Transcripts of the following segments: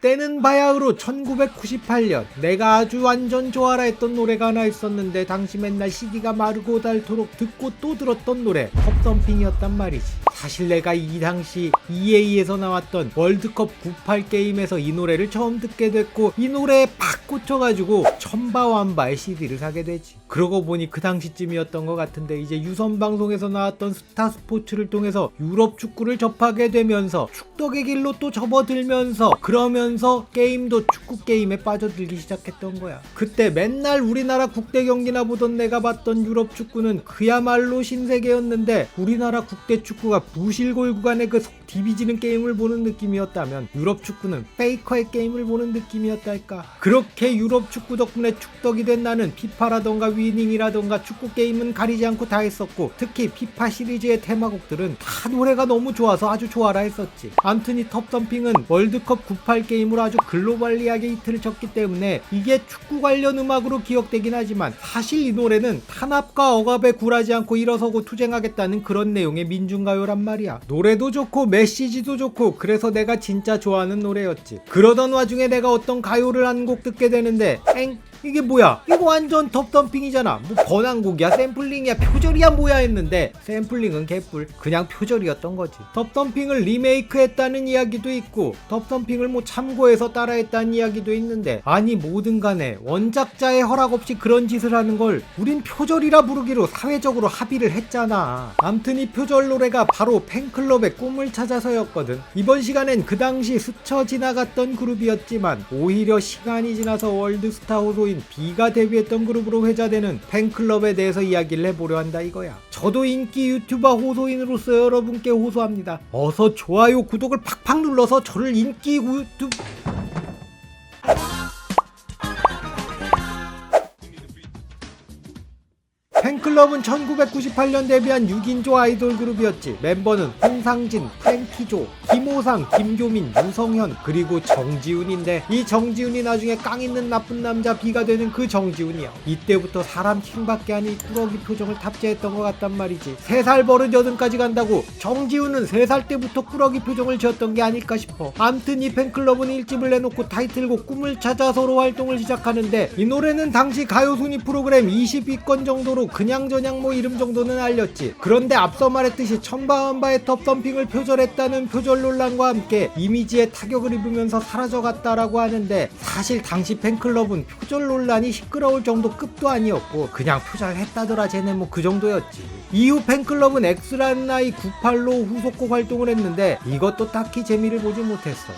때는 바야흐로 1998년 내가 아주 완전 좋아라 했던 노래가 하나 있었는데 당시 맨날 CD가 마르고 닳도록 듣고 또 들었던 노래 컵덤핑이었단 말이지. 사실 내가 이 당시 EA에서 나왔던 월드컵 98 게임에서 이 노래를 처음 듣게 됐고 이 노래에 팍 꽂혀가지고 천바완바의 CD를 사게 되지. 그러고 보니 그 당시쯤이었던 것 같은데 이제 유선 방송에서 나왔던 스타 스포츠를 통해서 유럽 축구를 접하게 되면서 축덕의 길로 또 접어들면서 그러면 서 게임도 축구 게임에 빠져들기 시작했던 거야. 그때 맨날 우리나라 국대 경기나 보던 내가 봤던 유럽 축구는 그야말로 신세계였는데 우리나라 국대 축구가 부실골 구간의 그속 디비지는 게임을 보는 느낌이었다면 유럽 축구는 페이커의 게임을 보는 느낌이었달까. 그렇게 유럽 축구 덕분에 축덕이 된 나는 피파라던가 위닝이라던가 축구 게임은 가리지 않고 다 했었고 특히 피파 시리즈의 테마곡들은 다 노래가 너무 좋아서 아주 좋아라 했었지. 암튼 이 텁덤핑은 월드컵 98 게임 으로 아주 글로벌리하게 히트를 쳤기 때문에 이게 축구 관련 음악으로 기억되긴 하지만 사실 이 노래는 탄압과 억압에 굴하지 않고 일어서고 투쟁하겠다는 그런 내용의 민중가요란 말이야. 노래도 좋고 메시지도 좋고 그래서 내가 진짜 좋아하는 노래였지. 그러던 와중에 내가 어떤 가요를 한 곡 듣게 되는데 엥? 이게 뭐야? 이거 완전 텁덤핑이잖아. 뭐 번안곡이야, 샘플링이야, 표절이야 뭐야 했는데 샘플링은 개뿔. 그냥 표절이었던 거지. 텁덤핑을 리메이크했다는 이야기도 있고 텁덤핑을 뭐 참고해서 따라했다는 이야기도 있는데 아니 뭐든 간에 원작자의 허락 없이 그런 짓을 하는 걸 우린 표절이라 부르기로 사회적으로 합의를 했잖아. 암튼 이 표절 노래가 바로 팬클럽의 꿈을 찾아서였거든. 이번 시간엔 그 당시 스쳐 지나갔던 그룹이었지만 오히려 시간이 지나서 월드스타 호 소인 B가 데뷔했던 그룹으로 회자되는 팬클럽에 대해서 이야기를 해보려 한다 이거야. 저도 인기 유튜버 호소인으로서 여러분께 호소합니다. 어서 좋아요, 구독을 팍팍 눌러서 저를 인기 유튜브 팬클럽은 1998년 데뷔한 6인조 아이돌 그룹이었지. 멤버는 홍상진, 프랭키조, 김호상, 김교민, 유성현, 그리고 정지훈인데 이 정지훈이 나중에 깡 있는 나쁜 남자 B가 되는 그 정지훈이야. 이때부터 사람 킹밖에 아닌 꾸러기 표정을 탑재했던 것 같단 말이지. 3살 버릇 여든까지 간다고 정지훈은 3살 때부터 꾸러기 표정을 지었던 게 아닐까 싶어. 암튼 이 팬클럽은 일집을 내놓고 타이틀곡 꿈을 찾아 서로 활동을 시작하는데 이 노래는 당시 가요 순위 프로그램 20위권 정도로 그냥저냥 뭐 이름 정도는 알렸지. 그런데 앞서 말했듯이 천바한바의 텁덤핑을 표절했다는 표절 논란과 함께 이미지에 타격을 입으면서 사라져갔다라고 하는데 사실 당시 팬클럽은 표절 논란이 시끄러울 정도 급도 아니었고 그냥 표절했다더라 쟤네 뭐 그 정도였지. 이후 팬클럽은 아이 98로 후속곡 활동을 했는데 이것도 딱히 재미를 보지 못했어.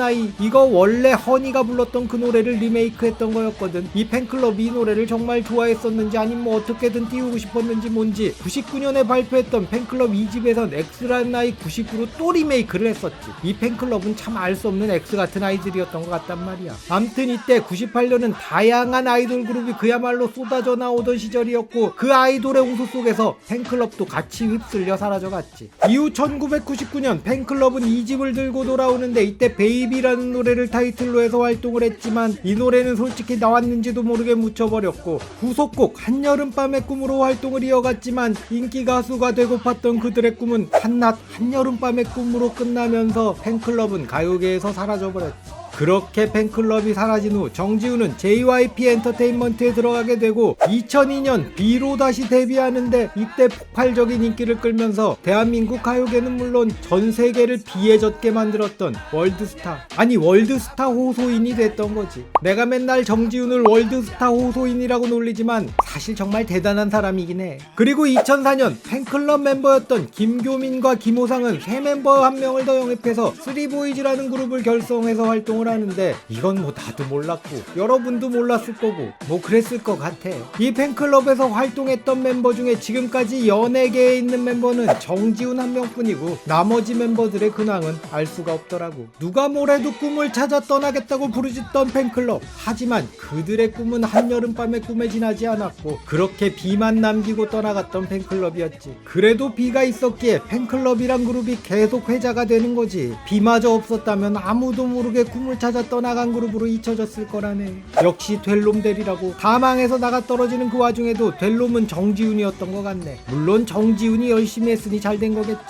아이 이거 원래 허니가 불렀던 그 노래를 리메이크했던 거였거든. 이 팬클럽이 이 노래를 정말 좋아했었는지 아니면 뭐 어떻게든 띄우고 싶었는지 뭔지 99년에 발표했던 팬클럽 2집에선 X라는 아이 99로 또 리메이크를 했었지. 이 팬클럽은 참 알 수 없는 X 같은 아이들이었던 것 같단 말이야. 암튼 이때 98년은 다양한 아이돌 그룹이 그야말로 쏟아져 나오던 시절이었고 그 아이돌의 홍수 속에서 팬클럽도 같이 휩쓸려 사라져갔지. 이후 1999년 팬클럽은 2집을 들고 돌아오는데 이때 베이비라는 노래를 타이틀로 해서 활동을 했지만 이 노래는 솔직히 나왔는지도 모르게 묻혀버렸고 후속곡 한여름밤의 꿈으로 활동을 이어갔지만 인기 가수가 되고팠던 그들의 꿈은 한낮 한여름밤의 꿈으로 끝나면서 팬클럽은 가요계에서 사라져버렸지. 그렇게 팬클럽이 사라진 후 정지훈은 JYP 엔터테인먼트에 들어가게 되고 2002년 B로 다시 데뷔하는데 이때 폭발적인 인기를 끌면서 대한민국 가요계는 물론 전 세계를 비에 젖게 만들었던 월드스타 아니 월드스타 호소인이 됐던 거지. 내가 맨날 정지훈을 월드스타 호소인이라고 놀리지만 사실 정말 대단한 사람이긴 해. 그리고 2004년 팬클럽 멤버였던 김교민과 김호상은 새 멤버 한 명을 더 영입해서 쓰리보이즈라는 그룹을 결성해서 활동을 하는데 이건 뭐 나도 몰랐고 여러분도 몰랐을 거고 뭐 그랬을 것 같아 이 팬클럽에서 활동했던 멤버 중에 지금까지 연예계에 있는 멤버는 정지훈 한 명뿐이고 나머지 멤버들의 근황은 알 수가 없더라고. 누가 뭐래도 꿈을 찾아 떠나겠다고 부르짖던 팬클럽. 하지만 그들의 꿈은 한여름밤의 꿈에 지나지 않았고 그렇게 비만 남기고 떠나갔던 팬클럽이었지. 그래도 비가 있었기에 팬클럽이란 그룹이 계속 회자가 되는 거지. 비마저 없었다면 아무도 모르게 꿈을 찾아 떠나간 그룹으로 잊혀졌을 거라네. 역시 될놈 되리라고 가망에서 나가 떨어지는 그 와중에도 될놈은 정지훈이었던 것 같네. 물론 정지훈이 열심히 했으니 잘 된 거겠지.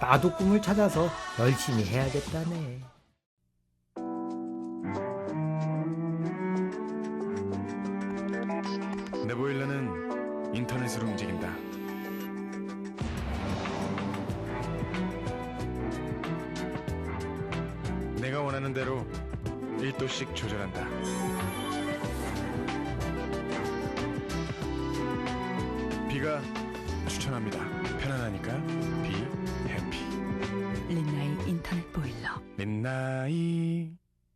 나도 꿈을 찾아서 열심히 해야겠다네. 네보일러는 인터넷으로 움직인다. 내가 원하는 대로 1도씩 조절한다. 비가 추천합니다. 편안하니까 비 해피. 린나이 인터넷 보일러 민나이